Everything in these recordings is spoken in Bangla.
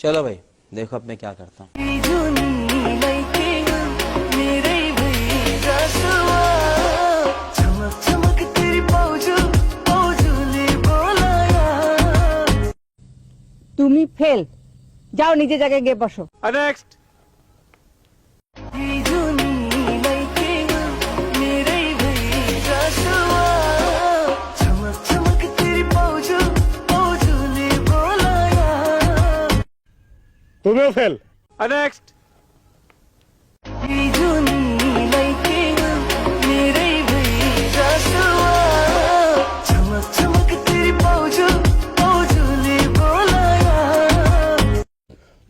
चलो भाई देखो अब मैं क्या करता हूँ তুমি ফেল যাও নিজে জায়গায় গিয়ে বসো নেক্সট তুমিও ফেল। নেক্সট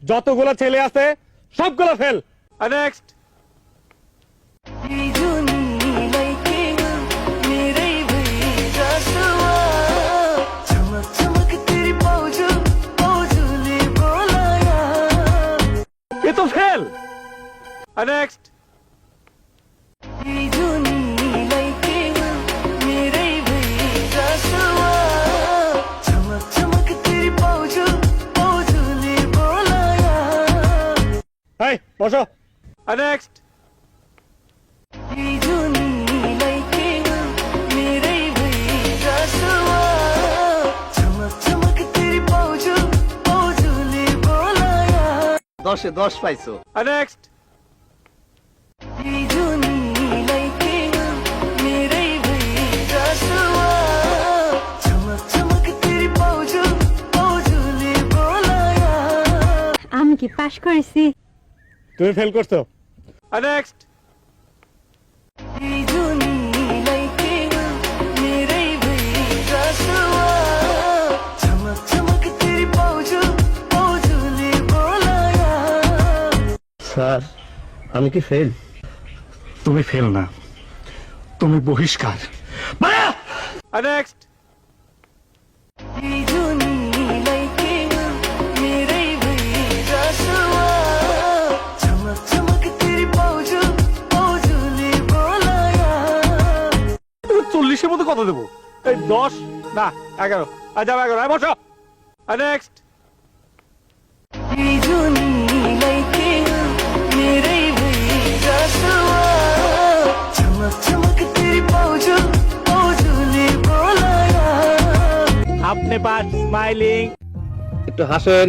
যতগুলো ছেলে আছে সবগুলো ফেল। Next fail. নেক্সট বসো। নেক্সট দশে দশ পাইছো। নেক্সট আমি কি পাশ করেছি? তুমি ফেল করছ। নেক্সট স্যার আমি কি ফেল তুমি ফেল না। তুমি বহিষ্কার। নেক্সট চল্লিশের মধ্যে কত দেবো? এই দশ না এগারো। আর যাব এগারো। আর বসো। নেক্সট আপনি পাঁচ স্মাইলিং একটু হাসেন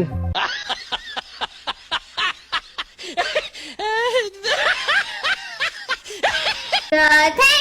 Rotate